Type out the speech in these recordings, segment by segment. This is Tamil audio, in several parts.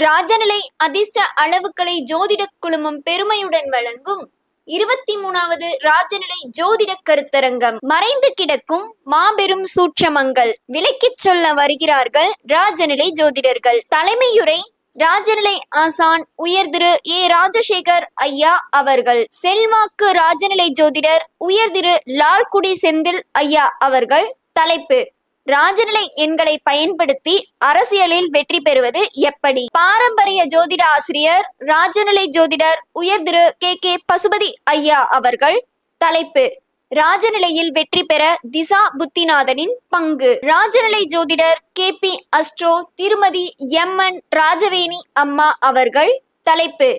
ராஜநிலை அதிர்ஷ்ட அளவுகளை ஜோதிட குழுமம் பெருமையுடன் வழங்கும் இருபத்தி மூணாவது ராஜநிலை ஜோதிட கருத்தரங்கம் மறைந்து கிடக்கும் மாபெரும் சூற்றமங்கள் விலக்கிச் சொல்ல வருகிறார்கள் ராஜநிலை ஜோதிடர்கள். தலைமையுரை ராஜநிலை ஆசான் உயர் திரு ஏ ராஜசேகர் ஐயா அவர்கள். செல்வாக்கு ராஜநிலை ஜோதிடர் உயர் திரு லால்குடி செந்தில் ஐயா அவர்கள் தலைப்பு. ராஜநிலை எண்களை பயன்படுத்தி அரசியலில் வெற்றி பெறுவது எப்படி? பாரம்பரிய ஜோதிட ஆசிரியர் ராஜநிலை ஜோதிடர் உயர் திரு கே. கே. பசுபதி ஐயா அவர்கள் தலைப்பு ராஜநிலையில் வெற்றி பெற திசா புத்திநாதனின் பங்கு. ராஜநிலை ஜோதிடர் கே. பி. அஸ்ட்ரோ திருமதி எம். என். ராஜவேணி அம்மா அவர்கள் தலைப்பு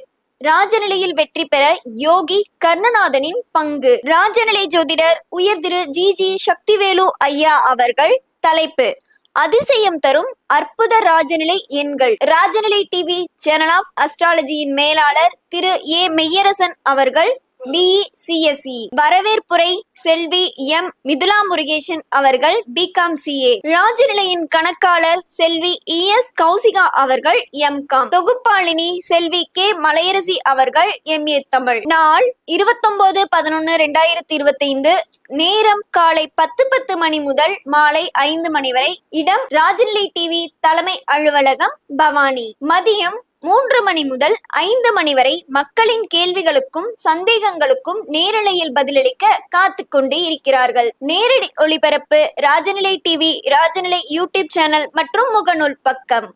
ராஜநிலையில் வெற்றி பெற யோகி கர்ணநாதனின் பங்கு. ராஜநிலை ஜோதிடர் உயர் திரு ஜி. ஜி. சக்திவேலு ஐயா அவர்கள் தலைப்பு. அதிசயம் தரும் அற்புத ராஜநிலை எண்கள். ராஜநிலை டிவி சேனல் ஆஃப் அஸ்ட்ராலஜியின் மேலாளர் திரு ஏ. மெய்யரசன் அவர்கள் பிஇ சிஎஸ்இ வரவேற்புரை செல்வி எம். மிதுலா முருகேசன் அவர்கள் பிகாம் சிஏ ராஜநிலையின் கணக்காளர் செல்வி இஎஸ் கௌசிகா அவர்கள் எம் காம் தொகுப்பாளினி செல்வி கே. மலையரசி அவர்கள் எம் ஏ தமிழ். நாள் இருபத்தொன்பது பதினொன்னு ரெண்டாயிரத்தி இருபத்தைந்து. நேரம் காலை பத்து பத்து மணி முதல் மாலை ஐந்து மணி வரை இடம் ராஜநிலை டிவி தலைமை அலுவலகம் பவானி. மதியம் மூன்று மணி முதல் ஐந்து மணி வரை மக்களின் கேள்விகளுக்கும் சந்தேகங்களுக்கும் நேரலையில் பதிலளிக்க காத்து கொண்டே இருக்கிறார்கள். நேரடி ஒளிபரப்பு Rajanilai TV Rajanilai YouTube channel மற்றும் முகநூல் பக்கம்.